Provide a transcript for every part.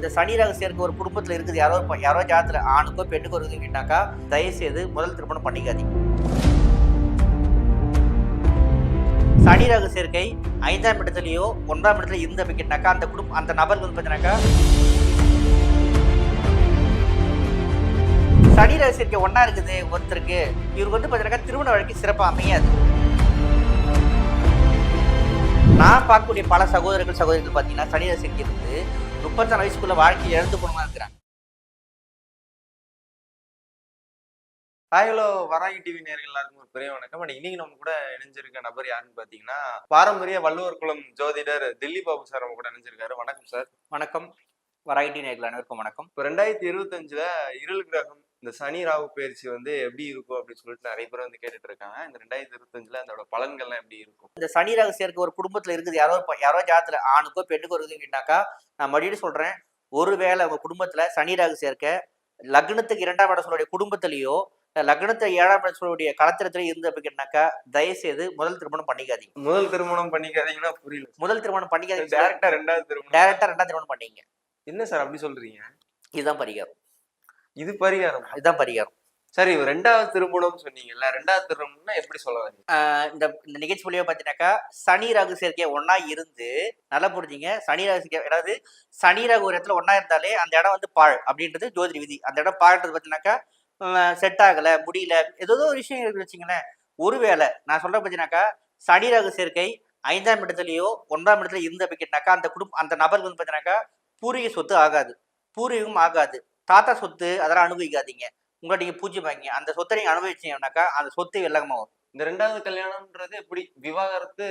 இந்த சனி ரகசியருக்கு சேர்க்கை ஒரு குடும்பத்தில் இருக்குது. யாரோ யாரோ ஜாதத்தில் ஆணுக்கோ பெண்ணுக்கோ இருக்குன்னாக்கா தயவுசெய்து முதல் திருமணம் பண்ணிக்காதீங்க. சனி ரக சேர்க்கை ஐந்தாம் இடத்துலயோ ஒன்றாம் இடத்துல இருந்து அப்படின்னாக்கா அந்த குடும்பம் அந்த நபர் வந்து பார்த்தீங்கன்னாக்கா சனி ரக சேர்க்கை ஒன்றா இருக்குது ஒருத்தருக்கு. இவருக்கு வந்து பார்த்தீங்கன்னாக்கா திருமண வழக்கு சிறப்பாக அமையாது. நான் பார்க்கக்கூடிய பல சகோதரர்கள் சகோதரிகள் பார்த்தீங்கன்னா சனி ரக சேர்க்கை இருந்து முப்பத்தாறு வயசுக்குள்ள வாழ்க்கையை இழந்து போனவங்க இருக்கிறாங்க ஹலோ வராகி டிவி நேர்கள் எல்லாருக்கும் ஒரு பெரிய வணக்கம். அண்ட் இன்னைக்கு நம்ம கூட இணைஞ்சிருக்க நபர் யாருன்னு பாத்தீங்கன்னா பாரம்பரிய வள்ளுவர் குலம் ஜோதிடர் தில்லி பாபு சார் நம்ம கூட இணைஞ்சிருக்காரு. வணக்கம் சார். வணக்கம். வரைட்டி நேர்கள் அனைவருக்கும் வணக்கம். இப்போ ரெண்டாயிரத்தி இருபத்தஞ்சுல இருள் கிரகம் இந்த சனி ராகு பயிற்சி வந்து எப்படி இருக்கும் அப்படின்னு சொல்லிட்டு நிறைய பேர் வந்து கேட்டுட்டு இருக்காங்க இந்த ரெண்டாயிரத்தி இருபத்தஞ்சுல அதோட பலன்கள்லாம் எப்படி இருக்கும்? இந்த சனி ரக சேர்க்கை ஒரு குடும்பத்துல இருக்குது. யாரோ யாரோ ஜாதத்துல ஆணுக்கோ பெண்ணுக்கோ இருக்குன்னாக்கா நான் மறுபடியும் சொல்றேன். ஒருவேளை உங்க குடும்பத்துல சனி ரக சேர்க்கை லக்னத்துக்கு இரண்டாம் இடம் சொல்லுடைய குடும்பத்திலேயோ லக்னத்தை ஏழாம் இடம் சொல்லக்கூடிய களத்திரத்திலே இருந்து அப்படின்னாக்கா தயவுசெய்து முதல் திருமணம் பண்ணிக்காதீங்க. முதல் திருமணம் பண்ணிக்காதீங்கன்னா புரியல. முதல் திருமணம் பண்ணிக்காதீங்க டேரக்டா ரெண்டாவது திருமணம் டேரக்டா ரெண்டாம் திருமணம் பண்ணீங்க. என்ன சார் அப்படி சொல்றீங்க? இதுதான் பரிகாரம். இது பரிகாரம். இதுதான் பரிகாரம். சரி ரெண்டாவது திருமணம் சொன்னீங்கல்ல ரெண்டாவது திருமணம்னா எப்படி சொல்ல வரீங்க? இந்த இந்த நிகழ்ச்சி மூலியமா பார்த்தீங்கன்னாக்கா சனி ராகு சேர்க்கை ஒண்ணா இருந்து நல்லா புரிஞ்சுங்க. சனி ராகு சேர்க்கை அதாவது சனி ராகு ஒரு இடத்துல ஒண்ணா இருந்தாலே அந்த இடம் வந்து பாழ் அப்படின்றது ஜோதிட விதி. அந்த இடம் பாழ்ன்றது பார்த்தீங்கன்னாக்கா செட் ஆகல முடியல. ஏதோ ஒரு விஷயம் இருக்கு வச்சுங்களேன் ஒருவேளை நான் சொல்ற பார்த்தீங்கன்னாக்கா சனி ராகு சேர்க்கை ஐந்தாம் இடத்துலயோ ஒன்றாம் இடத்துல இருந்து அப்படின்னாக்கா அந்த குடும்பம் அந்த நபருக்கு வந்து பார்த்தீங்கன்னாக்கா பூர்வீக சொத்து ஆகாது. பூர்வீகம் ஆகாது. தாத்தா சொத்து அதெல்லாம் அனுபவிக்காதீங்க. உங்களை நீங்க பூஜ்யம் வாங்கி அந்த சொத்தை நீங்க அனுபவிச்சீங்கன்னாக்கா அந்த சொத்து வெள்ளகமா வரும். இந்த ரெண்டாவது கல்யாணம்ன்றது எப்படி விவாகரத்து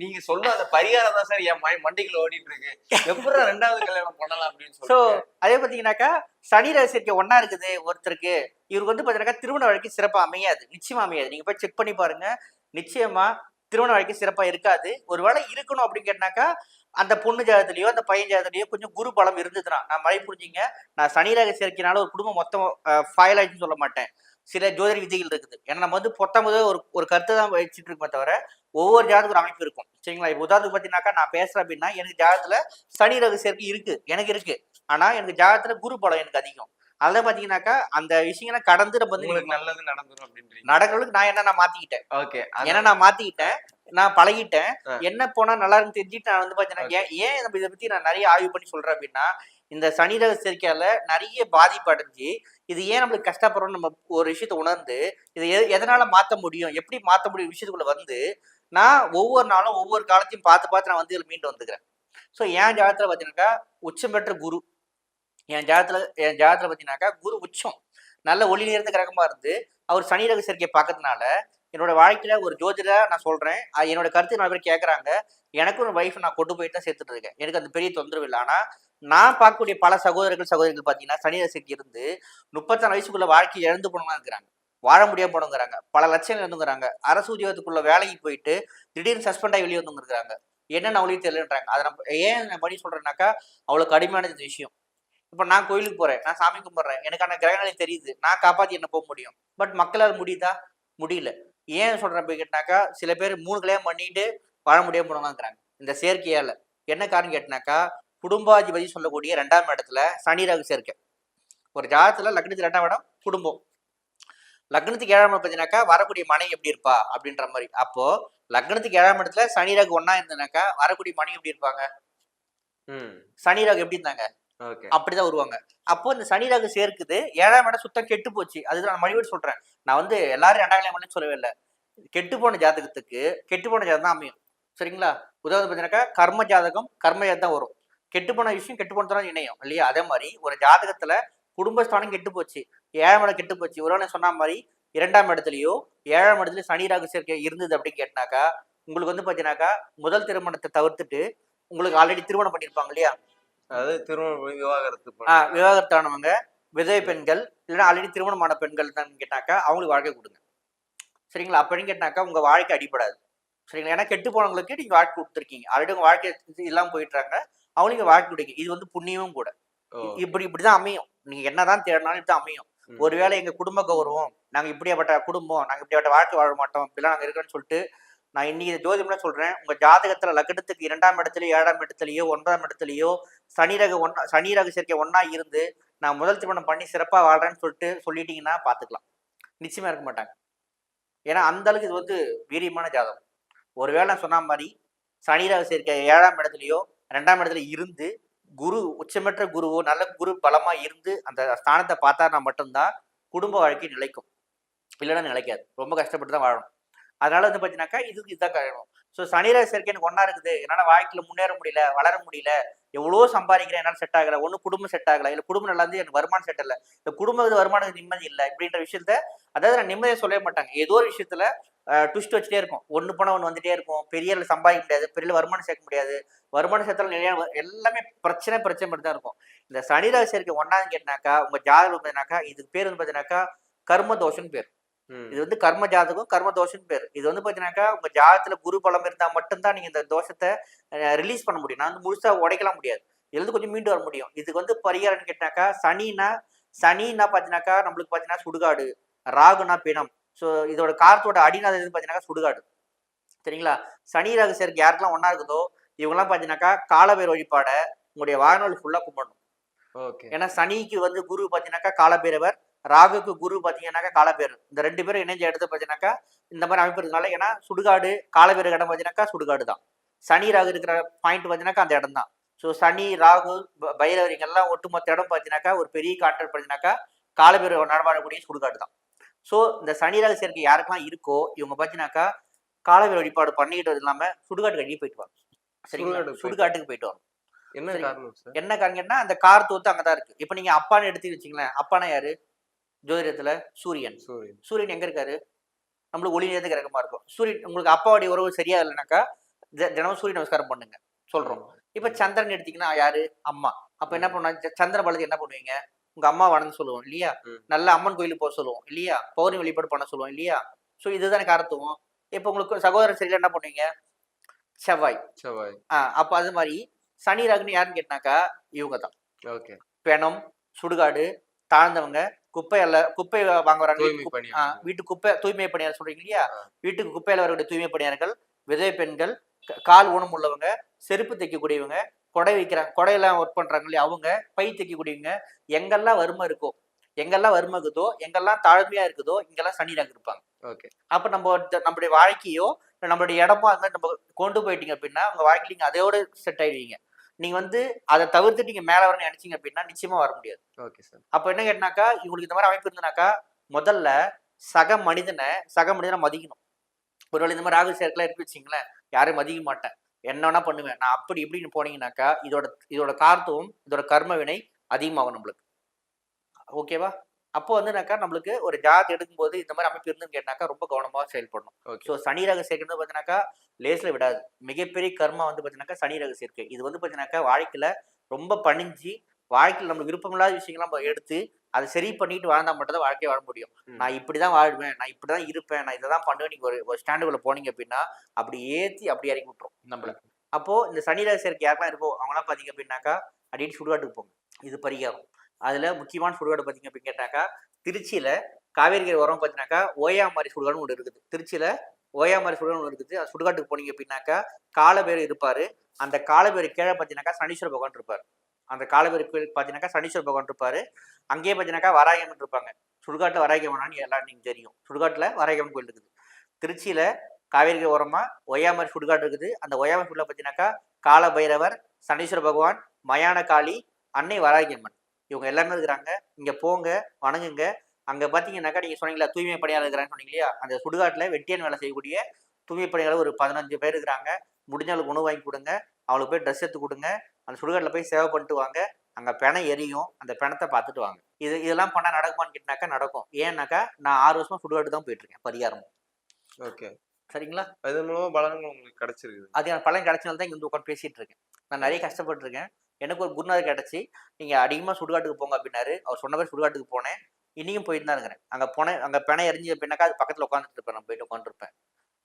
நீங்க சொல்ற அந்த பரிகாரம் தான் சார் என் மண்டைக்குள்ள ஓடிட்டு இருக்கு எப்படி ரெண்டாவது கல்யாணம் பண்ணலாம் அப்படின்னு ஸோ சொல்லிட்டு. அதே பார்த்தீங்கன்னாக்கா சனி சேர்க்கை ஒன்றா இருக்குது ஒருத்தருக்கு. இவருக்கு வந்து பார்த்தீங்கன்னாக்கா திருமண வாழ்க்கை சிறப்பாக அமையாது நிச்சயமா அமையாது. நீங்கள் போய் செக் பண்ணி பாருங்க. நிச்சயமா திருமண வாழ்க்கை சிறப்பாக இருக்காது. ஒருவேளை இருக்கணும் அப்படின்னு கேட்டாக்கா அந்த பொண்ணு ஜாதத்துலயோ அந்த பையன் ஜாதத்துலயோ கொஞ்சம் குரு பலம் இருந்ததுன்னா நான் மழை புரிஞ்சிங்க. நான் சனி ராக சேர்க்கைனால ஒரு குடும்பம் மொத்தம் ஃபைல் ஆயிடுச்சுன்னு சொல்ல மாட்டேன். சில ஜோதிட விதிகள் இருக்குது. ஏன்னா நம்ம வந்து பொத்தம் ஒரு ஒரு கருத்தை தான் வச்சுட்டு இருக்கோமே தவிர ஒவ்வொரு ஜாதத்துக்கு ஒரு அமைப்பு இருக்கும். சரிங்களா? இப்போ உதாரணத்துக்கு பார்த்தீங்கன்னாக்கா நான் பேசுறேன் அப்படின்னா எனக்கு ஜாதத்துல சனி ரக சேர்க்கை இருக்கு. எனக்கு இருக்கு. ஆனா எனக்கு ஜாதகத்துல குரு பலம் எனக்கு அதிகம். அதெல்லாம் பாத்தீங்கன்னாக்கா அந்த விஷயங்களை கடந்து நம்ம வந்து உங்களுக்கு நல்லது நடந்துரும் அப்படின்றீங்க. நடக்கிறதுக்கு நான் என்ன நான் மாத்திக்கிட்டேன். ஓகே. ஏன்னா நான் மாத்திக்கிட்டேன் நான் பழகிட்டேன். என்ன போனா நல்லா இருக்குன்னு தெரிஞ்சுட்டு நான் வந்து பாத்தீங்கன்னா ஏன் ஏன் இதை பத்தி நான் நிறைய ஆய்வு பண்ணி சொல்றேன் அப்படின்னா இந்த சனி ரக சேர்க்கையால நிறைய பாதிப்பு அடைஞ்சு இது ஏன் நம்மளுக்கு கஷ்டப்படுறோம்னு நம்ம ஒரு விஷயத்தை உணர்ந்து இதை எதனால மாத்த முடியும் எப்படி மாத்த முடியும் விஷயத்துக்குள்ள வந்து நான் ஒவ்வொரு நாளும் ஒவ்வொரு காலத்தையும் பார்த்து பார்த்து நான் வந்து மீண்டு வந்துக்கிறேன். ஸோ என் ஜாதகத்துல பார்த்தீங்கன்னாக்கா உச்சம் பெற்ற குரு என் ஜாதத்துல என் ஜாதத்துல பார்த்தீங்கன்னாக்கா குரு உச்சம். நல்ல ஒளி நேர்ந்த கிரகமாக இருந்து அவர் சனி ரக சேர்க்கையை பார்க்கறதுனால என்னோட வாழ்க்கையில் ஒரு ஜோதிடராக நான் சொல்கிறேன் அது என்னோட கருத்து நிறைய பேர் கேட்குறாங்க எனக்கும் ஒரு ஒய்ஃப் நான் கொண்டு போயிட்டு தான் சேர்த்துட்டு இருக்கேன். எனக்கு அந்த பெரிய தொந்தரவு இல்லை. ஆனால் நான் பார்க்கக்கூடிய பல சகோதரர்கள் சகோதரிகள் பார்த்தீங்கன்னா சனி ரசிக்கு இருந்து முப்பத்தாறு வயசுக்குள்ள வாழ்க்கையை இழந்து போனவங்க இருக்கிறாங்க. வாழ முடியாம போனவங்கிறாங்க. பல லட்சங்கள் இருந்துங்கிறாங்க அரசு உத்தியோகத்துக்குள்ள வேலைக்கு போயிட்டு திடீர்னு சஸ்பெண்ட் ஆகி வெளியே வந்துங்கிறாங்க. இருக்கிறாங்க என்னென்ன அவளையும் தெரியலன்றாங்க. அதை நம்ம ஏன் நான் பண்ணி சொல்றேன்னாக்கா அவ்வளோ கடுமையான இந்த விஷயம். இப்போ நான் கோயிலுக்கு போறேன் நான் சாமி கும்பிட்றேன் எனக்கான கிரகநிலை தெரியுது நான் காப்பாத்தி என்ன போக முடியும்? பட் மக்களால் முடியுதா? முடியல. ஏன் சொல்றேன் போய் கேட்டாக்கா சில பேர் மூணு கல்யாணம் பண்ணிட்டு வாழ முடியாம போனவங்கிறாங்க இந்த சேர்க்கையால என்ன காரணம் கேட்டினாக்கா குடும்பாதிபதி சொல்லக்கூடிய ரெண்டாம் இடத்துல சனி ராகு சேர்க்கை. ஒரு ஜாதத்துல லக்னத்துக்கு ரெண்டாம் இடம் குடும்பம். லக்னத்துக்கு ஏழாம் இடம் பார்த்தீங்கன்னாக்கா வரக்கூடிய மனைவி எப்படி இருப்பா? அப்படின்ற மாதிரி. அப்போ லக்னத்துக்கு ஏழாம் இடத்துல சனி ராகு ஒண்ணா இருந்தனாக்கா வரக்கூடிய மனைவி எப்படி இருப்பாங்க? ம். சனி ராகு எப்படி இருந்தாங்க? அப்படிதான் வருவாங்க. அப்போ இந்த சனி ராகு சேர்க்குது. ஏழாம் இடம் சுத்தம் கெட்டு போச்சு. அதுதான் நான் மறுபடியும் சொல்றேன். நான் வந்து எல்லாரும் ரெண்டாம் கல்யாணம் சொல்லவே இல்லை. கெட்டு போன ஜாதகத்துக்கு கெட்டு போன ஜாதகம் தான் அமையும். சரிங்களா? உதாரணம் பார்த்தீங்கன்னாக்கா கர்ம ஜாதகம் கர்ம ஜாதகம் வரும். கெட்டு போன விஷயம் கெட்டு போனதான் இணையும் இல்லையா? அதே மாதிரி ஒரு ஜாதகத்துல குடும்பஸ்தானம் கெட்டு போச்சு. ஏழாம் இடம் கெட்டு போச்சு. ஒரு சொன்ன மாதிரி இரண்டாம் இடத்துலயோ ஏழாம் இடத்துல சனி ராகு சேர்க்கை இருந்தது அப்படின்னு கேட்டினாக்கா உங்களுக்கு வந்து பார்த்தீங்கன்னாக்கா முதல் திருமணத்தை தவிர்த்துட்டு உங்களுக்கு ஆல்ரெடி திருமணம் பண்ணியிருப்பாங்க இல்லையா? அதாவது திருமணம் விவாகரத்து விவாகரத்தானவங்க? விதவை பெண்கள் இல்லைன்னா ஆல்ரெடி திருமணமான பெண்கள் தான் கேட்டாக்கா அவங்களுக்கு வாழ்க்கை கொடுங்க. சரிங்களா? அப்படின்னு கேட்டாக்கா உங்க வாழ்க்கை அடிபடாது. சரிங்களா? ஏன்னா கெட்டு போனவங்களுக்கு நீங்க வாழ்க்கை கொடுத்துருக்கீங்க. ஆல்ரெடி உங்க வாழ்க்கை இல்லாம போயிட்டுறாங்க அவங்களுக்கு வாழ்க்கை கொடுங்க. இது வந்து புண்ணியமும் கூட. இப்படி இப்படிதான் அமையும். நீங்க என்னதான் தேடினாலும் இப்படிதான் அமையும். ஒருவேளை எங்க குடும்ப கௌரவம் நாங்க இப்படியாப்பட்ட குடும்பம் நாங்க இப்படியாப்பட்ட வாழ்க்கை வாழ மாட்டோம் இப்படிலாம் நாங்க இருக்கோம்னு சொல்லிட்டு நான் இன்னைக்கு இந்த ஜோதிடம்ல சொல்றேன் உங்க ஜாதகத்துல லக்னத்துக்கு இரண்டாம் இடத்துலயோ ஏழாம் இடத்துலயோ ஒன்பதாம் இடத்துலயோ சனி ரக ஒன்னா சனி ரக சேர்க்கை ஒன்னா இருந்து நான் முதல் திருமணம் பண்ணி சிறப்பாக வாழ்றேன்னு சொல்லிட்டு சொல்லிட்டீங்கன்னா பார்த்துக்கலாம் நிச்சயமா இருக்க மாட்டாங்க. ஏன்னா அந்த அளவுக்கு இது வந்து வீரியமான ஜாதகம். ஒருவேளை நான் சொன்ன மாதிரி சனி ரக சேர்க்கை ஏழாம் இடத்துலயோ ரெண்டாம் இடத்துல இருந்து குரு உச்சமற்ற குருவோ நல்ல குரு பலமா இருந்து அந்த ஸ்தானத்தை பார்த்தாருனா மட்டும்தான் குடும்ப வாழ்க்கை நிலைக்கும். இல்லைன்னா நிலைக்காது. ரொம்ப கஷ்டப்பட்டு தான் வாழணும். அதனால வந்து பார்த்தீங்கன்னாக்கா இதுக்கு இதுதான் காரணம் ஸோ சனிரக சேர்க்கை எனக்கு ஒன்றா இருக்குது. என்னால் வாழ்க்கையில் முன்னேற முடியல வளர முடியல எவ்வளோ சம்பாதிக்கிறேன் என்னால் செட் ஆகலை. ஒன்றும் குடும்பம் செட் ஆகலை. இல்லை குடும்பம் நல்லா இருந்து எனக்கு வருமானம் செட் இல்லை இந்த குடும்ப வருமானம் நிம்மதி இல்லை இப்படின்ற விஷயத்த அதாவது நான் நிம்மதியை சொல்லவே மாட்டாங்க. ஏதோ ஒரு விஷயத்துல ட்விஸ்ட் வச்சுட்டே இருக்கும். ஒன்று போனால் ஒன்று வந்துட்டே இருக்கும். பெரிய சம்பாதிக்க முடியாது பெரிய வருமானம் சேர்க்க முடியாது. வருமானம் சேர்த்தாலும் நிலையான எல்லாமே பிரச்சனை பிரச்சனை மட்டும் தான் இருக்கும். இந்த சனிரக சேர்க்கை ஒன்றாவது கேட்டினாக்கா உங்கள் ஜாதகம் பார்த்தீங்கன்னாக்கா இதுக்கு பேர் வந்து பார்த்தீங்கன்னாக்கா கர்ம தோஷம்னு பேர். இது வந்து கர்ம ஜாதகம் கர்ம தோஷம்னு பேர். இது வந்து பார்த்தீங்கன்னாக்கா உங்க ஜாதகத்துல குரு பலம் இருந்தா மட்டும்தான் நீங்க இந்த தோஷத்தை ரிலீஸ் பண்ண முடியும். நான் வந்து முழுசா உடைக்கலாம் முடியாது. இருந்து கொஞ்சம் மீண்டு வர முடியும். இதுக்கு வந்து பரிகாரம்னு கேட்டாக்கா சனினா சனின்னா பார்த்தீங்கன்னாக்கா நம்மளுக்கு பார்த்தீங்கன்னா சுடுகாடு. ராகுனா பிணம். ஸோ இதோட காரத்தோட அடிநாத எது பார்த்தீங்கன்னாக்கா சுடுகாடு. சரிங்களா? சனி ராகு சேர்க்கை யாருக்கெல்லாம் ஒன்றா இருக்குதோ இவங்கெல்லாம் பார்த்தீங்கன்னாக்கா காலபேர் வழிபாடை உங்களுடைய வாழ்நாள் ஃபுல்லாக கும்பிடணும். ஓகே. ஏன்னா சனிக்கு வந்து குரு பார்த்தீங்கன்னாக்கா காலபேரவர் ராகுக்கு குரு பார்த்தீங்கன்னாக்கா காலபேர் இந்த ரெண்டு பேரும் இணைஞ்ச இடத்த பார்த்தீங்கன்னாக்கா இந்த மாதிரி அமைப்பு இருக்கிறதுனால ஏன்னா சுடுகாடு காலபேர் இடம் பார்த்தீங்கன்னாக்கா சுடுகாடு தான். சனி ராகு இருக்கிற பாயிண்ட் பார்த்தீங்கன்னாக்கா அந்த இடம் தான் ஸோ சனி ராகு ப- பைரவர் இங்கெல்லாம் ஒட்டுமொத்த இடம் பார்த்தீங்கன்னாக்கா ஒரு பெரிய கான்ட்ராக்ட் பார்த்தீங்கன்னாக்கா காலபேர் நடமாடக்கூடிய சுடுகாடு தான். ஸோ இந்த சனி ராகு சேர்க்கை யாருக்கெல்லாம் இருக்கோ இவங்க பார்த்தீங்கன்னாக்கா காலபேர் வழிபாடு பண்ணிக்கிட்டு இல்லாமல் சுடுகாட்டுக்கு அடியே போயிட்டு வாங்க. சரிங்களா? சுடுகாட்டுக்கு போய்- சுடுகாட்டுக்கு போயிட்டு வாங்க. என்ன. காரணம் என்ன காரணம்னா அந்த கார் தோத்து அங்கதான் இருக்கு. இப்போ நீங்க அப்பான்னு எடுத்து வச்சுங்களேன் அப்பானா யாரு? ஜோதிடத்துல சூரியன். சூரியன். சூரியன் எங்க இருக்காரு? நம்மளுக்கு ஒளி நேரத்துக்கு இறக்கமா இருக்கும். சூரியன் உங்களுக்கு அப்பாவுடைய உறவு சரியா இல்லைனாக்கா தினமும் சூரிய நமஸ்காரம் பண்ணுங்க. சொல்றோம். இப்ப சந்திரன் எடுத்தீங்கன்னா யாரு? அம்மா. அப்ப என்ன பண்ணுவாங்க சந்திர பலத்தை என்ன பண்ணுவீங்க? உங்க அம்மா வணங்க சொல்லுவோம் இல்லையா. நல்ல அம்மன் கோயிலுக்கு போக சொல்லுவோம் இல்லையா? பௌர்ணமி வழிபாடு பண்ண சொல்லுவோம் இல்லையா? ஸோ இதுதானே காரத்துவம். இப்போ உங்களுக்கு சகோதரன் சரியில்லை என்ன பண்ணுவீங்க? செவ்வாய். செவ்வாய். ஆஹ் அப்போ அது மாதிரி சனி ராகுன்னு யாருன்னு கேட்டினாக்கா இவங்க தான் ஓகே. பிணம் சுடுகாடு தாழ்ந்தவங்க குப்பை அல்ல குப்பை வாங்க வராங்க தூய்மை வீட்டு குப்பை- தூய்மை பணியாளர் சொல்றீங்க இல்லையா. வீட்டுக்கு குப்பையில வரக்கூடிய தூய்மை பணியாளர்கள் விதவை பெண்கள் கால் ஊனம் உள்ளவங்க செருப்பு தைக்கக்கூடியவங்க கொடை வைக்கிறாங்க கொடையெல்லாம் ஒர்க் பண்றாங்க இல்லையா? அவங்க பை தைக்கக்கூடியவங்க எங்கெல்லாம் வறுமை இருக்கோ எங்கெல்லாம் வறுமை இருக்குதோ எங்கெல்லாம் தாழ்மையா இருக்குதோ இங்கெல்லாம் சனி ராகு இருப்பாங்க. ஓகே. அப்ப நம்ம நம்மளுடைய வாழ்க்கையோ நம்மளுடைய இடமோ மாதிரி நம்ம கொண்டு போயிட்டீங்க அப்படின்னா உங்க வாழ்க்கையில அதையோட செட் ஆயிடுவீங்க. நீங்க வந்து அதை தவிர்த்து நீங்க மேல வரணும்னு நினைச்சீங்க அப்படின்னா நிச்சயமா வர முடியாது. Okay sir. அப்ப என்ன கேட்டினாக்கா இவங்களுக்கு இந்த மாதிரி அமைப்பு இருந்தனாக்கா முதல்ல சக மனிதனை சக மனிதனை மதிக்கணும். ஒருவேளை இந்த மாதிரி ராகு சேர்க்கலாம் இருக்கு வச்சிங்களேன் யாரையும் மதிக்க மாட்டேன். என்ன வேணா பண்ணுவேன். நான் அப்படி இப்படின்னு போனீங்கன்னாக்கா இதோட இதோட கார்த்துவம் இதோட கர்ம வினை அதிகமாகும் நம்மளுக்கு. ஓகேவா? அப்போ வந்துனாக்கா நம்மளுக்கு ஒரு ஜாத் எடுக்கும்போது இந்த மாதிரி அமைப்பு இருந்துன்னு கேட்டாக்கா ரொம்ப கவனமாக செயல்படணும். ஸோ சனி ரக சேர்க்கை பார்த்தீங்கன்னாக்கா லேஸ்ல விடாது. மிகப்பெரிய கர்மா வந்து பார்த்தீங்கன்னாக்கா சனி ரக சேர்க்கை. இது வந்து பார்த்தீங்கன்னாக்கா வாழ்க்கையில ரொம்ப பணிஞ்சு வாழ்க்கையில் நம்மளுக்கு விருப்பமில்லாத விஷயங்கள்லாம் நம்ம எடுத்து அதை சரி பண்ணிட்டு வாழ்ந்தா மட்டும் தான் வாழ்க்கையை வாழ முடியும். நான் இப்படி தான் வாழ்வேன் நான் இப்படி தான் இருப்பேன் நான் இதை தான் பண்ணுவேன் நீங்கள் ஒரு ஒரு ஸ்டாண்டுக்குள்ள போனீங்க அப்படின்னா அப்படி ஏற்றி அப்படி இறக்கி விட்டுரும். நம்மள அப்போ இந்த சனி ரக சேர்க்கை யாருக்கெல்லாம் இருக்கோ அவங்களாம் பார்த்தீங்க அப்படின்னாக்கா அடிக்கடி சுடுகாட்டுக்கு போங்க. இது பரிகாரம். அதில் முக்கியமான சுடுகாடு பார்த்தீங்க அப்படின்னு கேட்டாக்கா திருச்சியில் காவேரிக்கரை உரம் பார்த்தீங்கன்னாக்கா ஓயாமாரி சுடுகாடுன்னு ஒன்று இருக்குது. திருச்சியில் ஓயாமாரி சுடுகாடு ஒன்று இருக்குது. அந்த சுடுகாட்டுக்கு போனீங்க அப்படின்னாக்கா காலபேர் இருப்பார். அந்த காலபேர் கீழே பார்த்தீங்கன்னாக்கா சனீஸ்வர பகவான் இருப்பார். அந்த காலபேர் கோயில் பார்த்தீங்கன்னாக்கா சனீஸ்வர பகவான் இருப்பார். அங்கேயே பார்த்தீங்கன்னாக்கா வராயம்மன் இருப்பாங்க. சுடுகாட்டில் வராயம்மனான்னு எல்லாம் நீங்கள் தெரியும். சுடுகாட்டில் வராயம்மன் கோயில் இருக்குது. திருச்சியில் காவேரி ஓரமாக ஒய்யாமரி சுடுகாடு இருக்குது. அந்த ஒய்யாமரி சுடுல பார்த்தீங்கன்னாக்கா காலபைரவர் சனீஸ்வர பகவான் மயான காளி அன்னை வராகியம்மன் இவங்க எல்லாமே இருக்கிறாங்க. இங்க போங்க வணங்குங்க. அங்க பாத்தீங்கன்னாக்கா நீங்க சொன்னீங்களா தூய்மை பணியாளர் இருக்கிறான்னு சொன்னீங்க இல்லையா? அந்த சுடுகாட்டுல வெட்டியான் வேலை செய்யக்கூடிய தூய்மை பணியாளர் ஒரு பதினஞ்சு பேர் இருக்கிறாங்க. முடிஞ்சவங்களுக்கு உணவு வாங்கி கொடுங்க. அவளுக்கு போய் ட்ரெஸ் எடுத்து கொடுங்க. அந்த சுடுகாட்டில் போய் சேவை பண்ணிட்டு வாங்க. அங்க பிணம் எரியும். அந்த பிணத்தை பார்த்துட்டு வாங்க. இது இதெல்லாம் பண்ணா நடக்குமான்னு கேட்டாக்கா நடக்கும். ஏன்னாக்கா நான் ஆறு வருஷமா சுடுகாட்டு தான் போயிட்டு இருக்கேன் பரிகாரம் ஓகே. சரிங்களா? அது மூலமா பலன்கள் உங்களுக்கு கிடைச்சிருக்குது. அது எனக்கு பலன் கிடைச்சனால தான் இங்க வந்து உட்காந்து பேசிட்டு இருக்கேன். நான் நிறைய கஷ்டப்பட்டிருக்கேன். எனக்கு ஒரு குருநாதர் கிடைச்சி நீங்கள் அதிகமாக சுடுகாட்டுக்கு போங்க அப்படின்னாரு. அவர் சொன்ன மாதிரி சுடுகாட்டுக்கு போனேன். இன்னையும் போயிட்டு தான் இருக்கிறேன் அங்கே போனேன் அங்கே பிணை எரிஞ்சு அப்படின்னாக்கா அது பக்கத்தில் உட்காந்துட்டு இருப்பேன். நான் போயிட்டு உட்காந்துருப்பேன்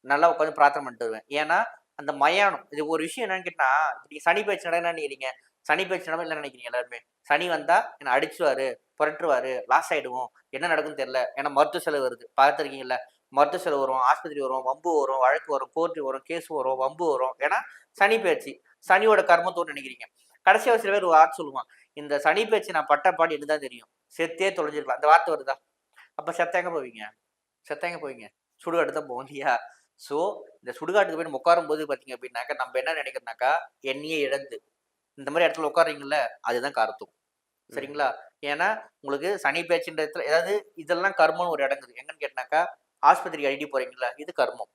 நல்லா உட்காந்து பிரார்த்தனை பண்ணிட்டு வருவேன். ஏன்னா அந்த மயானம் இது ஒரு விஷயம் என்னன்னு கேட்டால் இப்ப நீங்க சனி பேச்சு நடனா நினைக்கிறீங்க. சனி பேச்சு நடமா இல்லை நினைக்கிறீங்க எல்லாருமே? சனி வந்தால் என்னை அடிச்சுவார் புரட்டுவாரு லாஸ் ஆகிடுவோம் என்ன நடக்கும்னு தெரியல. ஏன்னா மருத்துவ செலவு வருது. பார்த்துருக்கீங்கல்ல மருத்துவ செலவு வரும் ஆஸ்பத்திரி வரும் வம்பு வரும் வழக்கு வரும் கோர்ட்டு வரும் கேஸ் வரும் வம்பு வரும். ஏன்னா சனி பயிற்சி. சனியோட கர்மத்தோடு நினைக்கிறீங்க. கடைசியாக சில பேர் ஒரு வார்த்தை சொல்லுவான் இந்த சனி பேச்சு நான் பட்ட பாடு தான் தெரியும். செத்தே தொலைஞ்சிருக்கலாம். அந்த வார்த்தை வருதா? அப்போ செத்தேங்க போவீங்க. செத்தேங்க போவீங்க. சுடுகாட்டு தான் போவோம் இல்லையா? ஸோ இந்த சுடுகாட்டுக்கு போய் உட்காரும் போது பார்த்தீங்க அப்படின்னாக்கா நம்ம என்ன நினைக்கிறோம்னாக்கா என்னையே இழந்து. இந்த மாதிரி இடத்துல உட்காருறீங்கல்ல அதுதான் கருத்தும். சரிங்களா? ஏன்னா உங்களுக்கு சனி பேச்சுன்ற இடத்துல ஏதாவது இதெல்லாம் கர்மம்னு ஒரு இடங்குது எங்கன்னு கேட்டாக்கா ஆஸ்பத்திரிக்கு அடிடி போறீங்களா இது கர்மம்.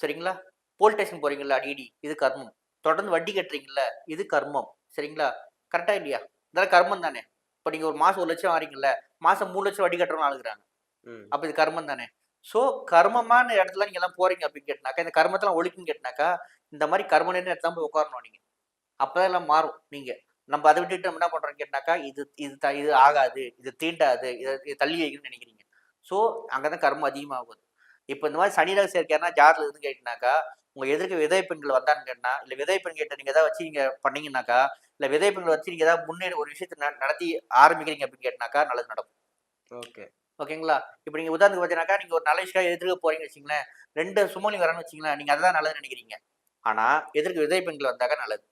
சரிங்களா? போலீஸ் ஸ்டேஷன் போறீங்களா அடிடி இது கர்மம். தொடர்ந்து வட்டி கட்டுறீங்களா இது கர்மம். சரிங்களா? கரெக்டா இல்லையா? இதெல்லாம் கர்மம் தானே. இப்போ நீங்க ஒரு மாசம் ஒரு லட்சம் வாரீங்கல்ல மாசம் மூணு லட்சம் வட்டி கட்டுறவங்க ஆளுக்குறாங்க. அப்ப இது கர்மம் தானே. ஸோ கர்மமான இடத்துல நீங்க எல்லாம் போறீங்க அப்படின்னு கேட்டினாக்கா இந்த கர்மத்தெல்லாம் ஒழிக்குன்னு கேட்டினாக்கா இந்த மாதிரி கர்ம நேரம் இடத்துல போய் உட்காரணும் நீங்க. அப்பதான் எல்லாம் மாறும் நீங்க. நம்ம அதை விட்டுட்டு நம்ம என்ன பண்றோம் கேட்டினாக்கா இது இது த- இது ஆகாது இது தீண்டாது இதை தள்ளி வைக்கணும்னு நினைக்கிறீங்க. ஸோ அங்கதான் கர்மம் அதிகமாகுது. இப்போ இந்த மாதிரி சனிராக சேர்க்கையானா ஜாரில் இருந்து கேட்டினாக்கா உங்க எதிர்க்க விதை பெண்கள் வந்தான்னு கேட்டா இல்ல விதை பெண் கேட்ட நீங்க ஏதாவது வச்சு நீங்க பண்ணீங்கன்னாக்கா இல்ல விதை பெண்கள் வச்சு நீங்க ஏதாவது முன்னேறி ஒரு விஷயத்தை நடத்தி ஆரம்பிக்கிறீங்க அப்படின்னு கேட்டினாக்கா நல்லது நடக்கும். ஓகே. ஓகேங்களா? இப்போ நீங்க உதாரணத்துக்கு பார்த்தீங்கன்னாக்கா நீங்க ஒரு நல்ல விஷயம் எதிர்க்க போறீங்கன்னு வச்சுங்களேன் ரெண்டு சுமொழி வரணும்னு வச்சுங்களேன் நீங்க அதான் நல்லதுன்னு நினைக்கிறீங்க. ஆனா எதிர்க்க விதை பெண்கள் வந்தாக்கா நல்லது.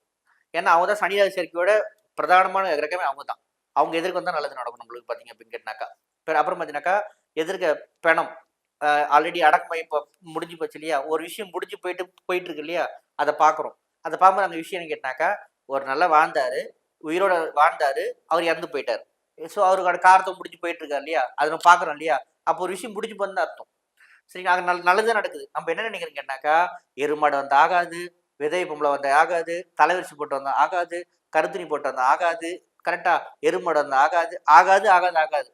ஏன்னா அவங்க தான் சனிராசி சேர்க்கையோட பிரதானமான கிரகமே அவங்க தான். அவங்க எதிர்க்க வந்தா நல்லது நடக்கும் நம்மளுக்கு பார்த்தீங்க அப்படின்னு கேட்டினாக்கா பிற- அப்புறம் பார்த்தீங்கன்னாக்கா எதிர்க்க பிணம் ஆல்ரெடி அடக்குமுறை இப்போ முடிஞ்சு போச்சு இல்லையா? ஒரு விஷயம் முடிஞ்சு போயிட்டு போயிட்டு இருக்கு இல்லையா? அதை பார்க்குறோம் அதை பார்க்கும்போது அந்த விஷயம் கேட்டாக்கா ஒரு நல்லா வாழ்ந்தாரு உயிரோட வாழ்ந்தாரு அவர் இறந்து போயிட்டார். ஸோ அவருக்கான காரத்தை முடிஞ்சு போயிட்டு இருக்காரு இல்லையா? அதை நம்ம பார்க்குறோம் இல்லையா? அப்போ ஒரு விஷயம் முடிஞ்சு போன்னு அர்த்தம். சரிங்க அது நல்ல நல்லது நடக்குது. நம்ம என்ன நினைக்கிறோம் கேட்டாக்கா எருமாடு வந்து ஆகாது விதை பொம்பளை வந்தால் ஆகாது தலைவரிசி போட்டு வந்தால் ஆகாது கருத்துணி போட்டு வந்தால் ஆகாது கரெக்டாக எருமாடு வந்தால் ஆகாது ஆகாது ஆகாது ஆகாது.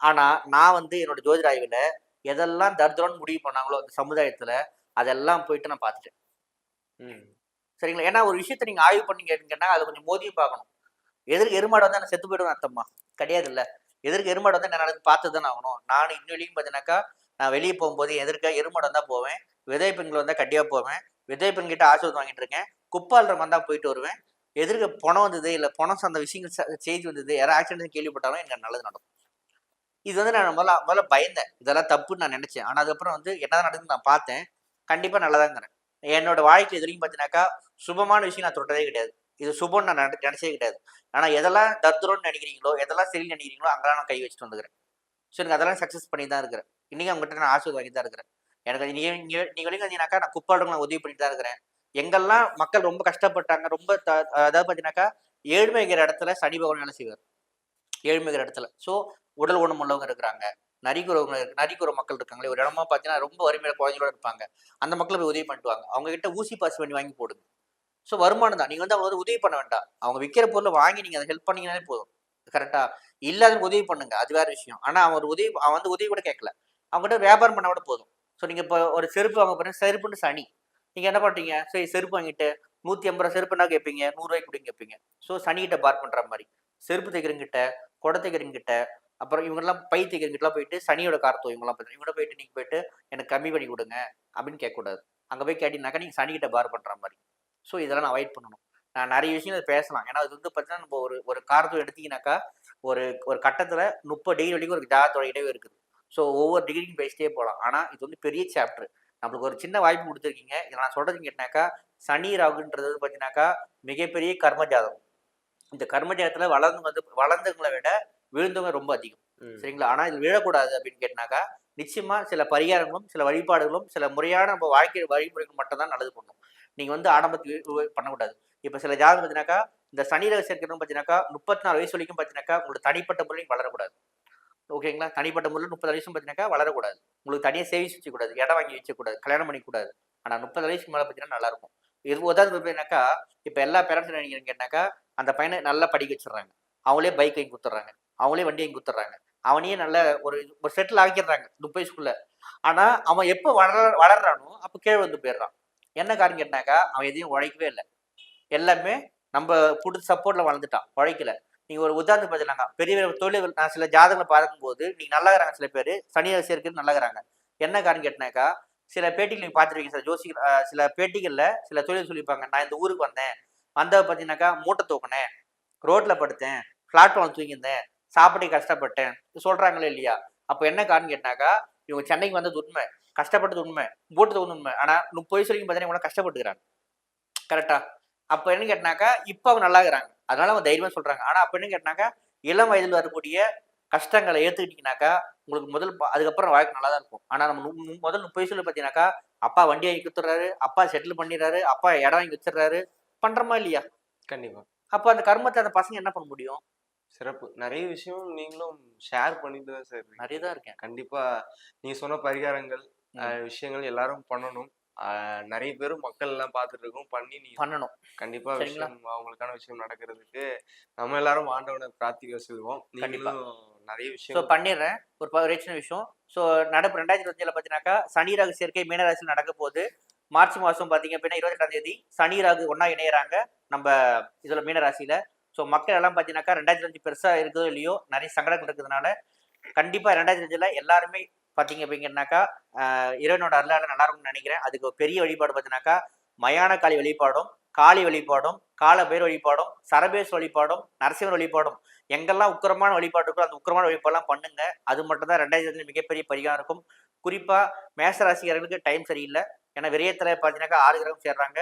ஆனால் நான் வந்து என்னோட ஜோதிட ஆய்வுல எதெல்லாம் தர்தரம்னு முடிவு பண்ணாங்களோ அந்த சமுதாயத்துல அதெல்லாம் போயிட்டு நான் பார்த்துட்டேன். ம். சரிங்களா? ஏன்னா ஒரு விஷயத்த நீங்க ஆய்வு பண்ணி கேட்டீங்கன்னா அதை கொஞ்சம் மோதியும் பார்க்கணும். எதிர்க்கு எருமாடு வந்து நான் செத்து போயிடுவேன் அர்த்தமா? கிடையாது இல்ல எதிர்க்கு எருமாடு வந்து நான் நடந்து பார்த்து தானே ஆகணும். நான் இன்னும் வரைக்கும் பார்த்தீங்கன்னாக்கா நான் வெளியே போகும்போது எதிர்க்க எருமாடு வந்தா போவேன். விதை பெண்கள் வந்தா கட்டியா போவேன். விதை பெண் கிட்ட ஆசீர்வாதம் வாங்கிட்டு இருக்கேன். குப்பாளர் வந்தா போயிட்டு வருவேன். எதிர்க்க பணம் வந்தது இல்ல பணம் சார்ந்த விஷயங்கள் செய்தி வந்தது யாராவது ஆக்சிடென்ட் கேள்விப்பட்டாலும் எனக்கு நல்லது நடக்கும். இது வந்து நான் முதல்ல முதல்ல பயந்தேன். இதெல்லாம் தப்புன்னு நான் நினச்சேன். ஆனால் அதுக்கப்புறம் வந்து என்னதான் நடக்குதுன்னு நான் பார்த்தேன். கண்டிப்பாக நல்லதாங்கிறேன். என்னோட வாழ்க்கை எதுலையும் பார்த்தீங்கன்னாக்கா சுபமான விஷயம் நான் தொட்டதே கிடையாது. இது சுபம்னு நான் நினை- கிடையாது. ஆனால் எதெல்லாம் தர்துரம்னு நினைக்கிறீங்களோ எதெல்லாம் சரி நினைக்கிறீங்களோ அங்கெல்லாம் நான் கை வச்சுட்டு வந்துக்கிறேன். ஸோ எனக்கு அதெல்லாம் சக்ஸஸ் பண்ணி தான் இருக்கிறேன். இன்றைக்கி அவங்ககிட்ட நான் ஆசை வாங்கி தான் இருக்கிறேன். எனக்கு நீங்கள் நீங்கள் நீங்கள் வந்தீங்கன்னாக்கா நான் குப்பாடுங்க நான் உதவி பண்ணிட்டு தான் இருக்கிறேன். எங்கெல்லாம் மக்கள் ரொம்ப கஷ்டப்பட்டாங்க ரொம்ப த- அதாவது பார்த்தீங்கன்னாக்கா ஏழ்மைங்கிற இடத்துல சனி பகவான் வேலை செய்வார்? ஏழ்மைங்கிற இடத்துல. ஸோ உடல் ஊனம் உள்ளவங்க இருக்கிறாங்க நரிக்குறவங்க நரிக்குற மக்கள் இருக்காங்களே ஒரு இடமா பார்த்தீங்கன்னா ரொம்ப வறுமையில குழந்தைகளோட இருப்பாங்க. அந்த மக்களை போய் உதவி பண்ணிட்டு வாங்க அவங்க கிட்ட ஊசி பாசி பண்ணி வாங்கி போடுங்க. ஸோ வருமானம் தான். நீங்க வந்து அவங்க வந்து உதவி பண்ண வேண்டாம். அவங்க விற்கிற பொருளை வாங்கி நீங்க அதை ஹெல்ப் பண்ணீங்கன்னாலே போதும். கரெக்டா இல்லாத உதவி பண்ணுங்க. அது வேற விஷயம். ஆனா அவன் ஒரு உதவி அவன் வந்து உதவி கூட கேட்கல. அவங்ககிட்ட வியாபாரம் பண்ண கூட போதும். ஸோ நீங்க இப்போ ஒரு செருப்பு வாங்க போறீங்க செருப்புன்னு சனி. நீங்க என்ன பண்றீங்க? சரி செருப்பு வாங்கிட்டு நூத்தி ஐம்பது ரூபா செருப்புனா கேட்பீங்க நூறுரூவாய்க்கு கொடுங்க கேட்பீங்க ஸோ சனிக்கிட்ட பார் பண்ற மாதிரி. செருப்பு தைக்கிறங்கிட்ட குடை அப்புறம் இவங்கெல்லாம் பை போயிட்டு சனியோட காரத்தோ இவங்கெல்லாம் போயிட்டு இவங்க போயிட்டு நீங்கள் போயிட்டு எனக்கு கம்மி பண்ணி கொடுங்க அப்படின்னு கேட்கக்கூடாது. அங்கே போய் கேட்டிங்கனாக்கா நீங்கள் சனிக்கிட்ட பார் பண்ணுற மாதிரி. ஸோ இதெல்லாம் அவாய்ட் பண்ணணும். நான் நிறைய விஷயங்கள் பேசலாம். ஏன்னா அது வந்து பார்த்தீங்கன்னா நம்ம ஒரு ஒரு காரத்தை எடுத்தீங்கன்னாக்கா ஒரு ஒரு கட்டத்தில் முப்பது டிகிரி வரைக்கும் ஒரு ஜாதத்தோட இடைவே இருக்குது. ஸோ ஒவ்வொரு டிகிரிக்கும் பேசிட்டே போகலாம். ஆனால் இது வந்து பெரிய சாப்டர் நம்மளுக்கு ஒரு சின்ன வாய்ப்பு கொடுத்துருக்கீங்க. இதை நான் சொல்கிறது கேட்டினாக்கா சனி ராகுன்றது பார்த்தீங்கன்னாக்கா மிகப்பெரிய கர்ம ஜாதகம். இந்த கர்ம ஜாதகத்துல வளர்ந்து வந்து வளர்ந்தவங்களை விட விழுந்தவங்க ரொம்ப அதிகம். சரிங்களா? ஆனா இது விழக்கூடாது அப்படின்னு கேட்டினாக்கா நிச்சயமா சில பரிகாரங்களும் சில வழிபாடுகளும் சில முறையான நம்ம வாழ்க்கை வழிமுறைகள் மட்டும் தான் நல்லது பண்ணும். நீங்க வந்து ஆடம்பத்துக்கு பண்ணக்கூடாது. இப்ப சில ஜாதகம் பார்த்தீங்கன்னாக்கா இந்த சனி ரகசியம் இருக்கிறவங்க பார்த்தீங்கன்னாக்கா முப்பத்தி நாலு வயசு வரைக்கும் பார்த்தீங்கன்னாக்கா உங்களோட தனிப்பட்ட முறையும் வளரக்கூடாது. ஓகேங்களா? தனிப்பட்ட முறையில் முப்பது வயசும் பார்த்தீங்கன்னாக்கா வளரக்கூடாது. உங்களுக்கு தனியாக சேவிங்ஸ் வச்சுக்கூடாது இடம் வாங்கி வச்சக்கூடாது கல்யாணம் பண்ணிக்கூடாது ஆனால் முப்பது வயசுக்கு மேலே பார்த்தீங்கன்னா நல்லா இருக்கும் இது உதாரணத்துக்கு பார்த்தீங்கன்னாக்கா இப்போ எல்லா பேரண்ட்ஸ் நினைக்கிறேன்னு கேட்டாக்கா அந்த பையனை நல்லா படிக்க வச்சிடுறாங்க. அவங்களே பைக் வாங்கி கொடுத்துட்றாங்க. அவங்களே வண்டி வாங்கி கொடுத்துட்றாங்க. அவனையே நல்ல ஒரு ஒரு செட்டில் ஆக்கிடுறாங்க முப்பது வயசுக்குள்ள ஆனால் அவன் எப்போ வளர வளர்றானோ அப்போ கீழே வந்து போயிடுறான். என்ன காரணம் கேட்டாக்கா அவன் எதையும் உழைக்கவே இல்லை. எல்லாமே நம்ம கொடுத்து சப்போர்ட்டில் வளர்ந்துட்டான். உழைக்கல. நீங்கள் ஒரு உதாரணத்துக்கு பார்த்தீங்கன்னா பெரிய தொழில்கள் நான் சில ஜாதகங்களை பார்க்கும்போது நீங்கள் நல்லா இருக்கிறாங்க சில பேர் சனி ராசி இருக்கிறது நல்லா இருக்கிறாங்க. என்ன காரணம் கேட்டினாக்கா சில பேட்டிகள் நீங்கள் பார்த்துருக்கீங்க சார் ஜோசி சில பேட்டிகளில் சில தொழில் சொல்லியிருப்பாங்க. நான் இந்த ஊருக்கு வந்தேன். வந்த பார்த்தீங்கன்னாக்கா மூட்டை தூக்கினேன். ரோட்ல படுத்தேன். பிளாட்ஃபார்ம் தூங்கியிருந்தேன். சாப்பிட்டு கஷ்டப்பட்டேன். சொல்றாங்களே இல்லையா? அப்போ என்ன காரணம் கேட்டாக்கா இவங்க சென்னைக்கு வந்தது உண்மை. கஷ்டப்பட்டது உண்மை. மூட்டை வந்து உண்மை. ஆனா முப்பது வயசு வரைக்கும் பார்த்தீங்கன்னா கஷ்டப்பட்டுக்கிறாங்க. கரெக்டா அப்ப என்ன கேட்டாக்கா இப்ப அவங்க நல்லா இருக்கிறாங்க. அதனால அவங்க தைரியமா சொல்றாங்க. ஆனா அப்ப என்ன கேட்டாக்கா இளம் வயதில் வரக்கூடிய கஷ்டங்களை ஏத்துக்கிட்டீங்கன்னாக்கா உங்களுக்கு முதல் அதுக்கப்புறம் வாழ்க்கை நல்லா தான் இருக்கும். ஆனா நம்ம முதல் முப்பது வயசுல பாத்தீங்கன்னாக்கா அப்பா வண்டி வாங்கி கொடுத்துட்றாரு அப்பா செட்டில் பண்ணிடுறாரு அப்பா இடம் வாங்கி வச்சிடுறாரு பண்றோமா இல்லையா? கண்டிப்பா. அப்ப அந்த கர்மத்தை அந்த பசங்க என்ன பண்ண முடியும்? சிறப்பு. நிறைய விஷயம் நீங்களும் ஷேர் பண்ணிட்டு தான் சார். நிறைய தான் இருக்கேன். கண்டிப்பா நீங்க சொன்ன பரிகாரங்கள் விஷயங்கள் எல்லாரும் பண்ணணும். நிறைய பேர் மக்கள் எல்லாம் பார்த்துட்டு இருக்கோம் பண்ணி நீங்க பண்ணணும். கண்டிப்பா? விஷயம் அவங்களுக்கான விஷயம் நடக்கிறதுக்கு நம்ம எல்லாரும் ஆண்டவனை பிரார்த்திக்க சொல்லுவோம் கண்டிப்பா. நீங்களும் நிறைய விஷயம் பண்ணிடுறேன். ஒரு சின்ன விஷயம். ஸோ நடப்பு ரெண்டாயிரத்தி இருபத்தஞ்சில் பார்த்தீங்கன்னாக்கா சனி ராகு சேர்க்கை மீனராசியில் நடக்க போகுது. மார்ச் மாதம் பார்த்தீங்க அப்படின்னா இருபத்தெட்டாம் தேதி சனி ராகு ஒன்றா இணையறாங்க. நம்ம இதில் மீனராசியில். ஸோ மக்கள் எல்லாம் பார்த்தீங்கன்னாக்கா ரெண்டாயிரத்தி அஞ்சு பெருசாக இருக்குதோ இல்லையோ நிறைய சங்கடங்கள் இருக்கிறதுனால கண்டிப்பாக ரெண்டாயிரத்தி அஞ்சில் எல்லாருமே பார்த்தீங்க அப்படிங்கன்னாக்கா இறைவனோட அருளால நல்லா இருக்கும்னு நினைக்கிறேன். அதுக்கு ஒரு பெரிய வழிபாடு பார்த்தீங்கன்னாக்கா மயான காளி வழிபாடும் காளி வழிபாடும் கால பேர் வழிபாடும் சரபேஸ் வழிபாடும் நரசிம்மர் வழிபாடும். எங்கெல்லாம் உக்கிரமான வழிபாடு இருக்கோ அந்த உக்கிரமான வழிபாடெல்லாம் பண்ணுங்க. அது மட்டும் தான் ரெண்டாயிரத்தி மிகப்பெரிய பரிகாரம் இருக்கும். குறிப்பாக மேசராசிக்காரர்களுக்கு டைம் சரியில்லை. ஏன்னா விரயத்துல பார்த்தீங்கன்னாக்கா ஆறு கிரகம் சேர்றாங்க.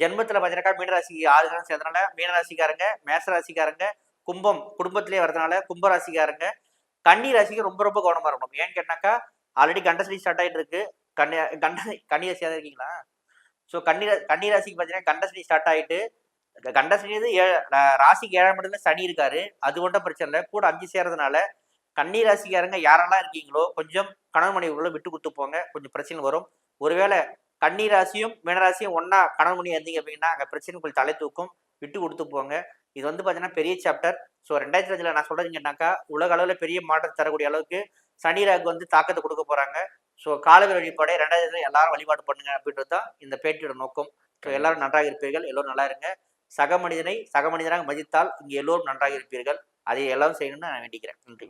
ஜென்மத்துல பார்த்தீங்கன்னாக்கா மீனராசிக்கு ஆறு கிரகம் சேர்றதுனால மீனராசிக்காரங்க மேச ராசிக்காரங்க கும்பம் குடும்பத்திலே வரதுனால கும்பராசிக்காரங்க கன்னி ராசிக்கு ரொம்ப ரொம்ப கவனமா இருக்கணும். ஏன்னு கேட்டாக்கா ஆல்ரெடி கண்டசடி ஸ்டார்ட் ஆயிட்டு இருக்கு கன்னி கண்ட கன்னி ராசியாக இருக்கீங்களா? ஸோ கன்னி கன்னி ராசிக்கு பார்த்தீங்கன்னா கண்டசடி ஸ்டார்ட் ஆயிட்டு கண்டசனி ஏ- ராசிக்கு ஏழாம் இடத்துல சனி இருக்காரு. அது ஒன்றும் பிரச்சனை இல்லை. கூட அஞ்சு சேர்றதுனால கன்னி ராசிக்காரங்க யாரெல்லாம் இருக்கீங்களோ கொஞ்சம் கணவன் மனைவிக்குள்ள விட்டு கொடுத்து போங்க. கொஞ்சம் பிரச்சனை வரும். ஒருவேளை கன்னி ராசியும் மீனராசியும் ஒண்ணா கணவன் மணி இருந்தீங்க அப்படின்னா அங்கே பிரச்சனை கொஞ்சம் தலை தூக்கும். விட்டு கொடுத்து போங்க. இது வந்து பார்த்தீங்கன்னா பெரிய சாப்டர் ஸோ ரெண்டாயிரத்தி அஞ்சுல நான் சொல்றதுங்கன்னாக்கா உலக அளவில் பெரிய மாற்றம் தரக்கூடிய அளவுக்கு சனி ராகு வந்து தாக்கத்தை கொடுக்க போறாங்க. ஸோ காலவர் வழிபாடை ரெண்டாயிரத்துல எல்லாரும் வழிபாடு பண்ணுங்க அப்படின்றது தான் இந்த பேட்டியோட நோக்கம். ஸோ எல்லாரும் நன்றாக இருப்பீர்கள். எல்லோரும் நல்லா இருங்க. சக மனிதனை சக மனிதனாக மதித்தால் இங்கே எல்லோரும் நன்றாக இருப்பீர்கள். அதை எல்லாரும் செய்யணும்னு நான் வேண்டிக்கிறேன். நன்றி.